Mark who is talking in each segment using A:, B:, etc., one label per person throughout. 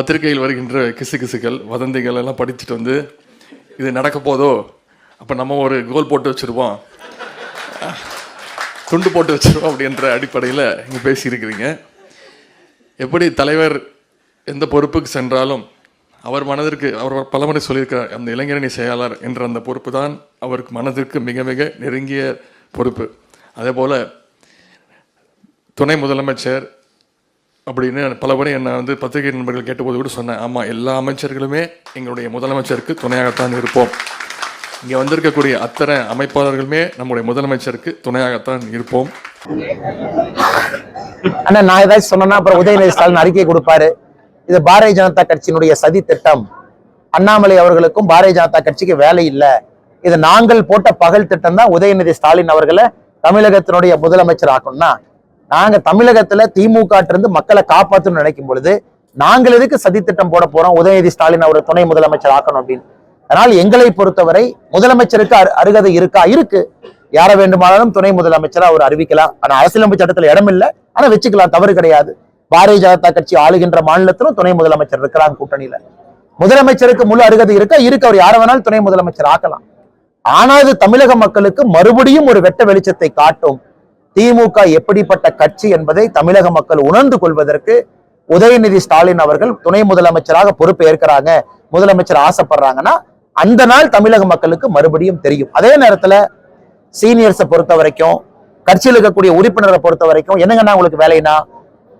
A: பத்திரிகையில் வருகின்ற கிசுகிசுகள் வதந்திகள் எல்லாம் படிச்சுட்டு வந்து இது நடக்க போதோ? அப்போ நம்ம ஒரு கோல் போட்டு வச்சுருவோம் துண்டு போட்டு வச்சுருவோம் அப்படின்ற அடிப்படையில் இங்கே பேசியிருக்கிறீங்க. எப்படி தலைவர் எந்த பொறுப்புக்கு சென்றாலும் அவர் மனதிற்கு அவர் பலமுறை சொல்லியிருக்கிறார் அந்த இளைஞரணி செயலாளர் என்ற அந்த பொறுப்பு தான் அவருக்கு மனதிற்கு மிக மிக நெருங்கிய பொறுப்பு. அதே போல் துணை முதலமைச்சர் அப்படின்னு பல முறை என்னை வந்து பத்திரிகை நண்பர்கள் கேட்டபோது கூட சொன்னேன். ஆமாம் எல்லா அமைச்சர்களுமே எங்களுடைய முதலமைச்சருக்கு துணையாகத்தான் இருப்போம். இங்கே வந்திருக்கக்கூடிய அத்தனை அமைப்பாளர்களுமே நம்முடைய முதலமைச்சருக்கு துணையாகத்தான் இருப்போம்.
B: அண்ணா நான் ஏதாச்சும் சொன்னேன்னா அப்புறம் உதயநிதி ஸ்டாலின் அறிக்கை கொடுப்பாரு. இது பாரதிய ஜனதா கட்சியினுடைய சதி திட்டம். அண்ணாமலை அவர்களுக்கும் பாரதிய ஜனதா கட்சிக்கு வேலை இல்லை. இது நாங்கள் போட்ட பகல் திட்டம் தான் உதயநிதி ஸ்டாலின் அவர்களை தமிழகத்தினுடைய முதலமைச்சர் ஆக்கணும்னா நாங்க தமிழகத்துல திமுக இருந்து மக்களை காப்பாற்றணும்னு நினைக்கும் பொழுது நாங்கள் எதுக்கு சதித்திட்டம் போட போறோம்? உதயநிதி ஸ்டாலின் அவரை துணை முதலமைச்சர் ஆக்கணும் அப்படின்னு. அதனால் எங்களை பொறுத்தவரை முதலமைச்சருக்கு அரு- அருகதை இருக்கா? இருக்கு. யாரை வேண்டுமானாலும் துணை முதலமைச்சரா அவர் அறிவிக்கலாம். ஆனா அரசியலமைப்பு சட்டத்துல இடம் இல்லை. ஆனா வச்சுக்கலாம். தவறு கிடையாது. பாரதிய ஜனதா கட்சி ஆளுகின்ற மாநிலத்திலும் துணை முதலமைச்சர் இருக்கிறாங்க கூட்டணியில. முதலமைச்சருக்கு முழு அருகதை இருக்கா? இருக்கு. அவர் யாரை வேணாலும் துணை முதலமைச்சர் ஆக்கலாம். ஆனா இது தமிழக மக்களுக்கு மறுபடியும் ஒரு வெட்ட வெளிச்சத்தை காட்டும். திமுக எப்படிப்பட்ட கட்சி என்பதை தமிழக மக்கள் உணர்ந்து கொள்வதற்கு உதயநிதி ஸ்டாலின் அவர்கள் துணை முதலமைச்சராக பொறுப்பு ஏற்கிறாங்க. முதலமைச்சர் ஆசைப்படுறாங்கன்னா அந்த நாள் தமிழக மக்களுக்கு மறுபடியும் தெரியும். அதே நேரத்துல சீனியர்ஸை பொறுத்த வரைக்கும் கட்சியில் இருக்கக்கூடிய உறுப்பினரை பொறுத்த வரைக்கும் என்னங்கன்னா உங்களுக்கு வேலைனா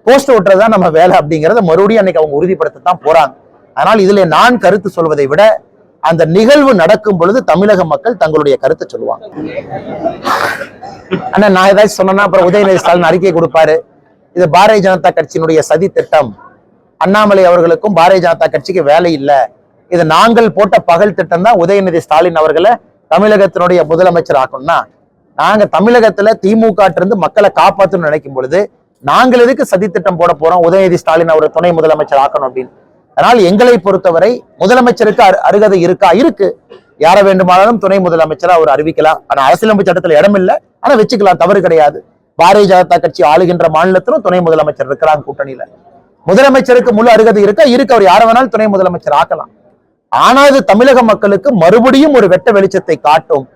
B: போஸ்ட் ஓட்டுறது தான் நம்ம வேலை அப்படிங்கிறத மறுபடியும் அன்னைக்கு அவங்க உறுதிப்படுத்தத்தான் போறாங்க. அதனால் இதுல நான் கருத்து சொல்வதை விட அந்த நிகழ்வு நடக்கும் பொழுது தமிழக மக்கள் தங்களுடைய கருத்தை சொல்லுவாங்க. ஆனா நான் ஏதாச்சும் சொன்னா அப்புறம் உதயநிதி ஸ்டாலின் அறிக்கை கொடுப்பாரு. இது பாரதிய ஜனதா கட்சியினுடைய சதி திட்டம். அண்ணாமலை அவர்களுக்கும் பாரதிய ஜனதா கட்சிக்கு வேலை இல்லை. இது நாங்கள் போட்ட பகல் திட்டம் தான் உதயநிதி ஸ்டாலின் அவர்களை தமிழகத்தினுடைய முதலமைச்சர் ஆக்கணும்னா நாங்க தமிழகத்துல திமுக இருந்து மக்களை காப்பாற்றணும்னு நினைக்கும் பொழுது நாங்கள் எதுக்கு சதி திட்டம் போட போறோம்? உதயநிதி ஸ்டாலின் அவர் துணை முதலமைச்சர் ஆக்கணும் அப்படின்னு. அதனால் எங்களை பொறுத்தவரை முதலமைச்சருக்கு அரு- அருகதை இருக்கா? இருக்கு. யாரை வேண்டுமானாலும் துணை முதலமைச்சரா அவர் அறிவிக்கலாம். ஆனா அரசியலமைப்பு சட்டத்துல இடம் இல்லை. ஆனா வச்சுக்கலாம். தவறு கிடையாது. பாரதிய ஜனதா கட்சி ஆளுகின்ற மாநிலத்திலும் துணை முதலமைச்சர் இருக்கிறாங்க கூட்டணியில. முதலமைச்சருக்கு முழு அருகதை இருக்கா? இருக்கு. அவர் யாரை வேணாலும் துணை முதலமைச்சர் ஆக்கலாம். ஆனால் இது தமிழக மக்களுக்கு மறுபடியும் ஒரு வெட்ட வெளிச்சத்தை காட்டும்.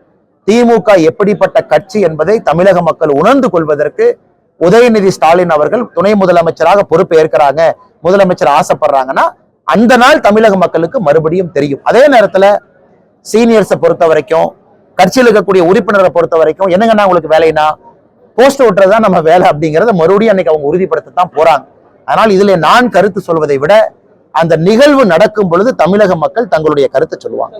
B: திமுக எப்படிப்பட்ட கட்சி என்பதை தமிழக மக்கள் உணர்ந்து கொள்வதற்கு உதயநிதி ஸ்டாலின் அவர்கள் துணை முதலமைச்சராக பொறுப்பு ஏற்கிறாங்க முதலமைச்சர் ஆசைப்படுறாங்கன்னா அந்த நாள் தமிழக மக்களுக்கு மறுபடியும் தெரியும். அதே நேரத்துல சீனியர்ஸை பொறுத்த வரைக்கும் கட்சியில் இருக்கக்கூடிய உறுப்பினரை பொறுத்த வரைக்கும் என்னங்கன்னா உங்களுக்கு வேலைனா போஸ்ட் ஓட்டுறது தான் நம்ம வேலை அப்படிங்கிறத மறுபடியும் அன்னைக்கு அவங்க உறுதிப்படுத்தத்தான் போறாங்க. அதனால் இதுல நான் கருத்து சொல்வதை விட அந்த நிகழ்வு நடக்கும் பொழுது தமிழக மக்கள் தங்களுடைய கருத்தை சொல்லுவாங்க.